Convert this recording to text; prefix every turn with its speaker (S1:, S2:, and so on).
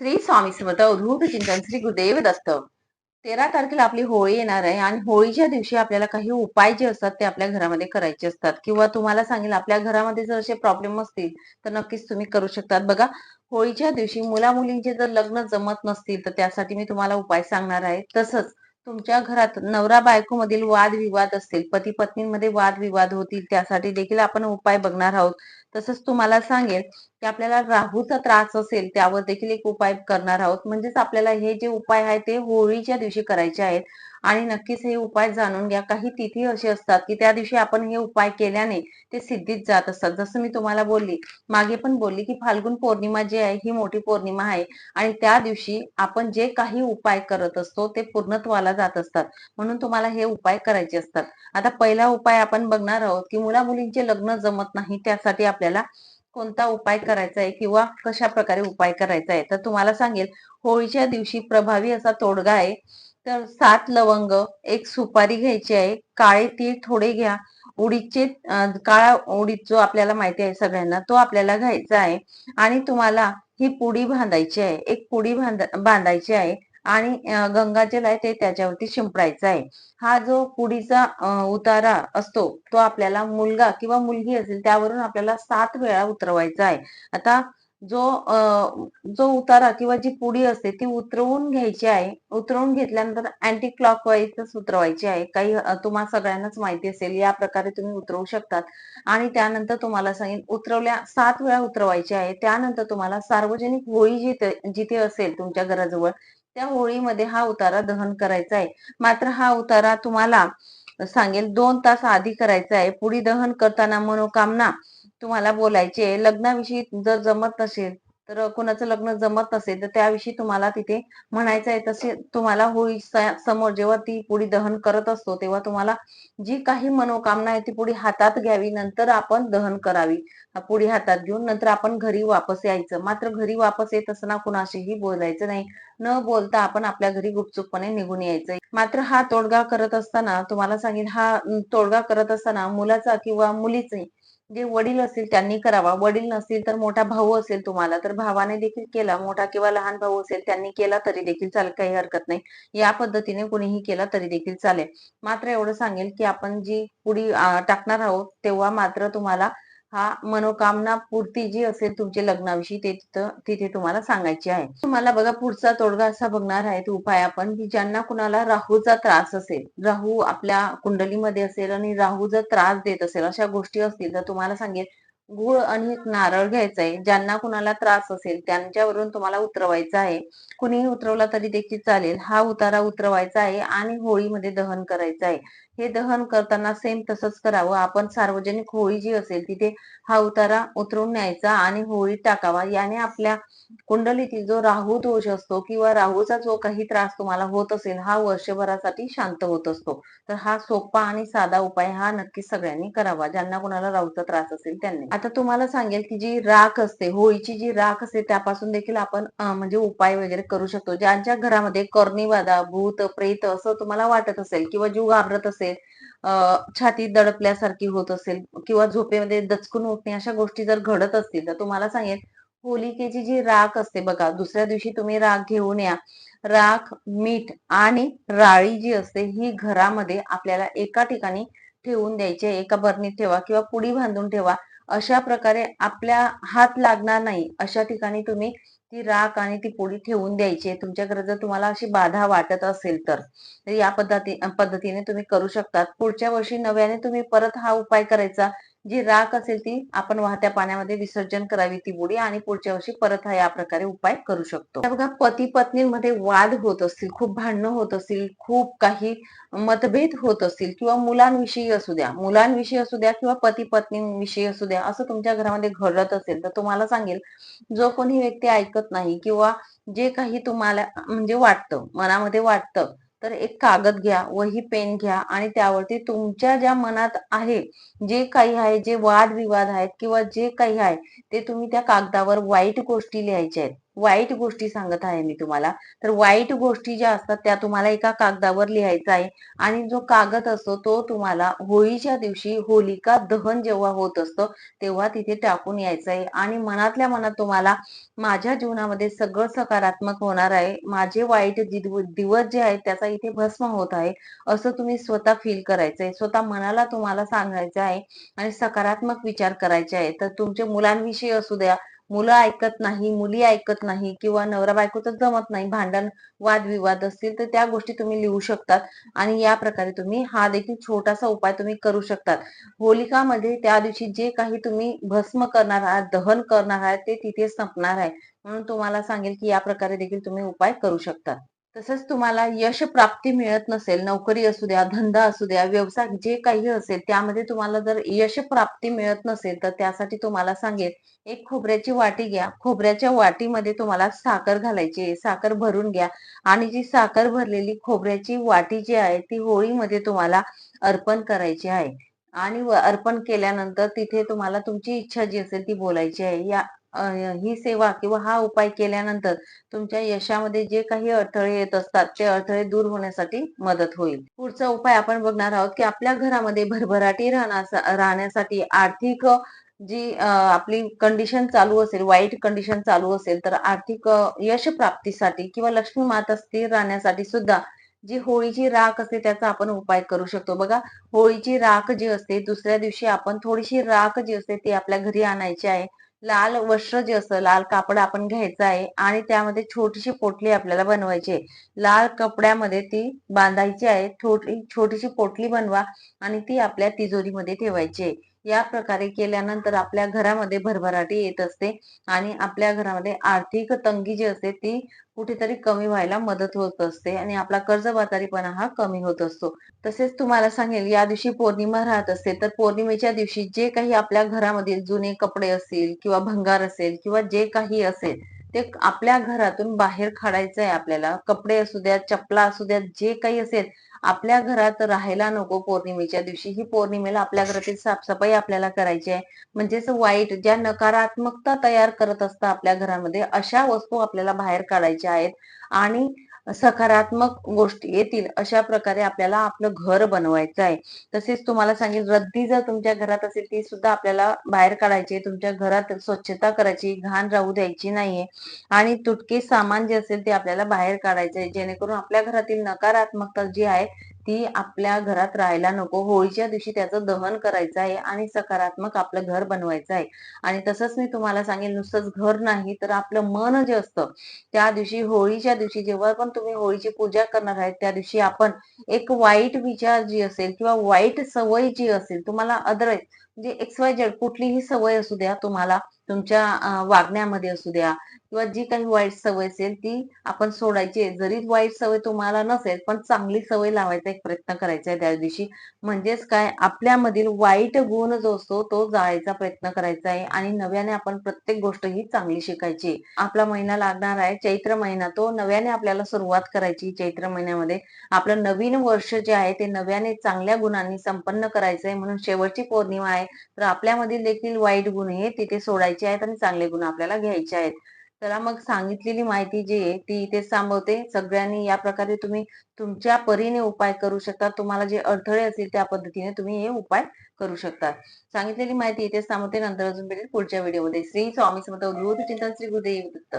S1: श्री स्वामी समर्थ अवधूत चिंतन श्री गुरुदेव दत्त. तेरा तारखेला आपली होळी येणार आहे आणि होळीच्या दिवशी आपल्याला काही उपाय जे असतात ते आपल्या घरामध्ये करायचे असतात. किंवा तुम्हाला सांगेल आपल्या घरामध्ये जर असे प्रॉब्लेम असतील तर नक्कीच तुम्ही करू शकतात. बघा होळीच्या दिवशी मुला मुलींचे जर लग्न जमत नसतील तर त्यासाठी मी तुम्हाला उपाय सांगणार आहे. तसंच तुमच्या घरात नवरा बायको मधील वादविवाद असतील पती पत्नीमध्ये वादविवाद होतील त्यासाठी देखील आपण उपाय बघणार आहोत. तसंच तुम्हाला सांगेल की आपल्याला राहूचा त्रास असेल त्यावर देखील एक उपाय करणार आहोत. म्हणजेच आपल्याला हे जे उपाय आहेत ते होळीच्या दिवशी करायचे आहेत. आणि नक्कीच हे उपाय जाणून घ्या. काही तिथी अशी असतात की त्या दिवशी आपण हे उपाय केल्याने ते सिद्धीत जात असतात. जसं मी तुम्हाला बोलली मागे पण बोलली की फाल्गुन पौर्णिमा जी आहे ही मोठी पौर्णिमा आहे आणि त्या दिवशी आपण जे काही उपाय करत असतो ते पूर्णत्वाला जात असतात. म्हणून तुम्हाला हे उपाय करायचे असतात. आता पहिला उपाय आपण बघणार आहोत की मुला मुलींचे लग्न जमत नाही त्यासाठी आपल्याला कोणता उपाय करायचा आहे किंवा कशा प्रकारे उपाय करायचा आहे? तर तुम्हाला सांगेल होळीच्या दिवशी प्रभावी असा तोडगा आहे. तर सात लवंग एक सुपारी घ्यायची आहे. काळे तीळ थोडे घ्या. उडीदचे काळा उडीद जो आपल्याला माहिती आहे सगळ्यांना तो आपल्याला घ्यायचा आहे. आणि तुम्हाला ही पुडी बांधायची आहे. एक पुडी बांधायची आहे. आणि गंगाजल आहे ते त्याच्यावरती शिंपडायचं आहे. हा जो पुडीचा उतारा असतो तो आपल्याला मुलगा किंवा मुलगी असेल त्यावरून आपल्याला सात वेळा उतरवायचा आहे. आता जो जो उतारा किंवा जी पुडी असते ती उतरवून घ्यायची आहे. उतरवून घेतल्यानंतर अँटी क्लॉक वाईजच उतरवायची आहे. काही तुम्हाला सगळ्यांनाच माहिती असेल या प्रकारे तुम्ही उतरवू शकतात. आणि त्यानंतर तुम्हाला सांगेन उतरवल्या सात वेळा उतरवायचे आहे. त्यानंतर तुम्हाला सार्वजनिक होळी जिथे जिथे असेल तुमच्या घराजवळ त्या होळीमध्ये हा उतारा दहन करायचा आहे. मात्र हा उतारा तुम्हाला सांगेल दोन तास आधी करायचा आहे. पुढी दहन करताना मनोकामना तुम्हाला बोलायचे आहे. लग्नाविषयी जर जमत नसेल तर कुणाचं लग्न जमत नसेल तर त्याविषयी तुम्हाला तिथे म्हणायचं आहे. तसे तुम्हाला होळी समोर जेव्हा ती पुढी दहन करत असतो तेव्हा तुम्हाला जी काही मनोकामना आहे ती पुढी हातात घ्यावी. नंतर आपण दहन करावी. पुढी हातात घेऊन नंतर आपण घरी वापस यायचं. मात्र घरी वापस येत असताना कुणाशीही बोलायचं नाही. न बोलता आपण आपल्या घरी गुपचूपपणे निघून यायचं मात्र हा तोडगा करत असताना तुम्हाला सांगेन हा तोडगा करत असताना मुलाचा किंवा मुलीचे जे वडील असतील त्यांनी करावा. वडील नसतील तर मोठा भाऊ असेल तुम्हाला तर भावाने देखील केला. मोठा किंवा लहान भाऊ असेल त्यांनी केला तरी देखील चालेल काही हरकत नाही. या पद्धतीने कोणीही केला तरी देखील चालेल. मात्र एवढं सांगेल की आपण जी पुढी टाकणार आहोत तेव्हा मात्र तुम्हाला हा मनोकामना पूर्ती जी असेल तुमच्या लग्नाविषयी ते तिथं तिथे तुम्हाला सांगायची आहे. तुम्हाला बघा पुढचा तोडगा असा बघणार आहे तो उपाय आपण की ज्यांना कुणाला राहूचा त्रास असेल राहू आपल्या कुंडलीमध्ये असेल आणि राहू जर त्रास देत असेल अशा गोष्टी असतील तर तुम्हाला सांगेल गुळ आणि एक नारळ घ्यायचा आहे ज्यांना कुणाला त्रास असेल त्यांच्यावरून तुम्हाला उतरवायचा आहे. कुणीही उतरवला तरी देखील चालेल. हा उतारा उतरवायचा आहे आणि होळीमध्ये दहन करायचं आहे. हे दहन करताना सेम तसंच करावं. आपण सार्वजनिक होळी जी असेल तिथे हा उतारा उतरून न्यायचा आणि होळी टाकावा. याने आपल्या कुंडलीतील जो राहू दोष असतो किंवा राहूचा जो काही त्रास तुम्हाला होत असेल हा वर्षभरासाठी शांत होत असतो. तर हा सोपा आणि साधा उपाय हा नक्की सगळ्यांनी करावा. ज्यांना कुणाला राहूचा त्रास असेल त्यांनी. आता तुम्हाला सांगेल की जी राख असते होळीची जी राख असते त्यापासून देखील आपण म्हणजे उपाय वगैरे करू शकतो. ज्यांच्या घरामध्ये कर्णीवादा भूत प्रेत असं तुम्हाला वाटत असेल किंवा जीव घाबरत असेल छाती दडपल्यासारखी होत असेल किंवा झोपेमध्ये दचकून उठणे अशा गोष्टी जर घडत असतील तर तुम्हाला सांगेल होलिकेची जी राख असते बघा दुसऱ्या दिवशी तुम्ही राख घेऊन या. राख मीठ आणि राळी जी असते ही घरामध्ये आपल्याला एका ठिकाणी ठेवून द्यायची एका बरणीत ठेवा किंवा पुडी बांधून ठेवा. अशा प्रकारे आपल्या हात लागणार नाही अशा ठिकाणी तुम्ही ती राख आणि ती पोळी ठेवून द्यायची. तुमच्याकडे जर तुम्हाला अशी बाधा वाटत असेल तर या पद्धती पद्धतीने तुम्ही करू शकता पुढच्या वर्षी नव्याने तुम्ही परत हा उपाय करायचा. जी राख असेल ती आपण वाहत्या पाण्यामध्ये विसर्जन करावी ती बुडी आणि पुढच्या वर्षी परत हा या प्रकारे उपाय करू शकतो. बघा पती पत्नीमध्ये वाद होत असतील खूप भांडणं होत असतील खूप काही मतभेद होत असतील किंवा मुलांविषयी असू द्या मुलांविषयी असू द्या किंवा पती पत्नीविषयी असू द्या असं तुमच्या घरामध्ये घडत असेल तर तुम्हाला सांगेल जो कोणी व्यक्ती ऐकत नाही किंवा जे काही तुम्हाला म्हणजे वाटतं मनामध्ये वाटतं तर एक कागद घ्या वही पेन घ्या आणि त्यावरती तुमच्या ज्या मनात आहे जे काही आहे जे वादविवाद आहेत किंवा जे काही आहे ते तुम्ही त्या कागदावर वाईट गोष्टी लिहायच्या आहेत. वाईट गोष्टी सांगत आहे मी तुम्हाला. तर वाईट गोष्टी ज्या असतात त्या तुम्हाला एका कागदावर लिहायचं आहे आणि जो कागद असतो तो तुम्हाला होळीच्या दिवशी होलिका दहन जेव्हा होत असतं तेव्हा तिथे टाकून यायचं आहे. आणि मनातल्या मनात तुम्हाला माझ्या जीवनामध्ये सगळं सकारात्मक होणार आहे. माझे वाईट दिवस जे आहेत त्याचा इथे भस्म होत आहे असं तुम्ही स्वतः फील करायचंय स्वतः मनाला तुम्हाला सांगायचं आहे आणि सकारात्मक विचार करायचे आहे. तर तुमच्या मुलांविषयी असू द्या मुलं ऐकत नाही मुली ऐकत नाही किंवा नवरा बायको तर जमत नाही भांडण वादविवाद असतील तर त्या गोष्टी तुम्ही लिहू शकतात आणि या प्रकारे तुम्ही हा देखील छोटासा उपाय तुम्ही करू शकतात. होलिकामध्ये त्या दिवशी जे काही तुम्ही भस्म करणार आहात दहन करणार आहात ते तिथे संपणार आहे. म्हणून तुम्हाला सांगेल की या प्रकारे देखील तुम्ही उपाय करू शकता. तसंच तुम्हाला यश प्राप्ती मिळत नसेल नोकरी असू द्या धंदा असू द्या व्यवसाय जे काही असेल त्यामध्ये तुम्हाला जर यश प्राप्ती मिळत नसेल तर त्यासाठी तुम्हाला सांगेल एक खोबऱ्याची वाटी घ्या. खोबऱ्याच्या वाटीमध्ये तुम्हाला साखर घालायची साखर भरून घ्या आणि जी साखर भरलेली खोबऱ्याची वाटी जी आहे ती होळीमध्ये तुम्हाला अर्पण करायची आहे. आणि अर्पण केल्यानंतर तिथे तुम्हाला तुमची इच्छा जी असेल ती बोलायची आहे. या ही सेवा किंवा हा उपाय केल्यानंतर तुमच्या यशामध्ये जे काही अडथळे येत असतात ते अडथळे दूर होण्यासाठी मदत होईल. पुढचा उपाय आपण बघणार आहोत की आपल्या घरामध्ये भरभराटी राहण्यासाठी आर्थिक जी आपली कंडिशन चालू असेल वाईट कंडिशन चालू असेल तर आर्थिक यश प्राप्तीसाठी किंवा लक्ष्मी माता स्थिर राहण्यासाठी सुद्धा जी होळीची राख असते त्याचा आपण उपाय करू शकतो. बघा होळीची राख जी असते दुसऱ्या दिवशी आपण थोडीशी राख जी असते ती आपल्या घरी आणायची आहे. लाल वस्त्र जे असतं लाल कापड आपण घ्यायचं आहे आणि त्यामध्ये छोटीशी पोटली आपल्याला बनवायची आहे. लाल कपड्यामध्ये ती बांधायची आहे छोटीशी पोटली बनवा आणि ती आपल्या तिजोरीमध्ये ठेवायची आहे. या प्रकारे केल्यानंतर आपल्या घरामध्ये भरभराटी येत असते आणि आपल्या घरामध्ये आर्थिक तंगी जी असते ती कुठेतरी कमी व्हायला मदत होत असते आणि आपला कर्जबाजारीपणा हा कमी होत असतो. तसेच तुम्हाला सांगेल या दिवशी पौर्णिमा राहत असते तर पौर्णिमेच्या दिवशी जे काही आपल्या घरामधील जुने कपडे असतील किंवा भंगार असेल किंवा जे काही असेल ते आपल्या घरातून बाहेर काढायचं आहे आपल्याला. कपडे असू द्या चपला असू द्या जे काही असेल आपल्या घरात राहायला नको पौर्णिमेच्या दिवशी. ही पौर्णिमेला आपल्या घरातील साफसफाई आपल्याला करायची आहे. म्हणजेच वाईट ज्या नकारात्मकता तयार करत असतात आपल्या घरामध्ये अशा वस्तू आपल्याला बाहेर काढायच्या आहेत. आणि सकारात्मक गोष्टी येतील अशा प्रकारे आपल्याला आपलं घर बनवायचं आहे. तसेच तुम्हाला सांगेल रद्दी जर तुमच्या घरात असेल ती सुद्धा आपल्याला बाहेर काढायची तुमच्या घरात स्वच्छता करायची घाण राहू द्यायची नाहीये. आणि तुटके सामान जे असेल ते आपल्याला बाहेर काढायचं आहे. जेणेकरून आपल्या घरातील नकारात्मकता जी आहे ती आपल्या घरात राहायला नको. होळीच्या दिवशी त्याचं दहन करायचं आहे आणि सकारात्मक आपलं घर बनवायचं आहे. आणि तसंच मी तुम्हाला सांगेन नुसतंच घर नाही तर आपलं मन जे असतं त्या दिवशी होळीच्या दिवशी जेव्हा पण तुम्ही होळीची पूजा करणार आहे त्या दिवशी आपण एक वाईट विचार जी असेल किंवा वाईट सवय जी असेल तुम्हाला अदर म्हणजे एक्स वाय जेड कुठलीही सवय असू द्या तुम्हाला तुमच्या वागण्यामध्ये असू द्या किंवा जी काही वाईट सवय असेल ती आपण सोडायची जरी वाईट सवय तुम्हाला नसेल पण चांगली सवय लावायचा एक प्रयत्न करायचा आहे त्या दिवशी. म्हणजेच काय? आपल्यामधील वाईट गुण जो असतो तो जाळायचा प्रयत्न करायचा आहे आणि नव्याने आपण प्रत्येक गोष्ट ही चांगली शिकायची आपला महिना लागणार आहे. चैत्र महिना तो नव्याने आपल्याला सुरुवात करायची चैत्र महिन्यामध्ये. आपलं नवीन वर्ष जे आहे ते नव्याने चांगल्या गुणांनी संपन्न करायचंय म्हणून शेवटची पौर्णिमा आहे. तर आपल्यामधील देखील वाईट गुण हे तिथे सोडायचे आहेत आणि चांगले गुण आपल्याला घ्यायचे आहेत. चला मग सांगितलेली माहिती जी आहे ती इथेच सांभवते सगळ्यांनी या प्रकारे तुम्ही तुमच्या परीने उपाय करू शकता. तुम्हाला जे अडथळे असतील त्या पद्धतीने तुम्ही हे उपाय करू शकता. सांगितलेली माहिती इथे सांभवते नंतर अजून भेटेल पुढच्या व्हिडिओमध्ये. श्री स्वामी समर्थ चिंतन श्री गुरुदेव दत्त.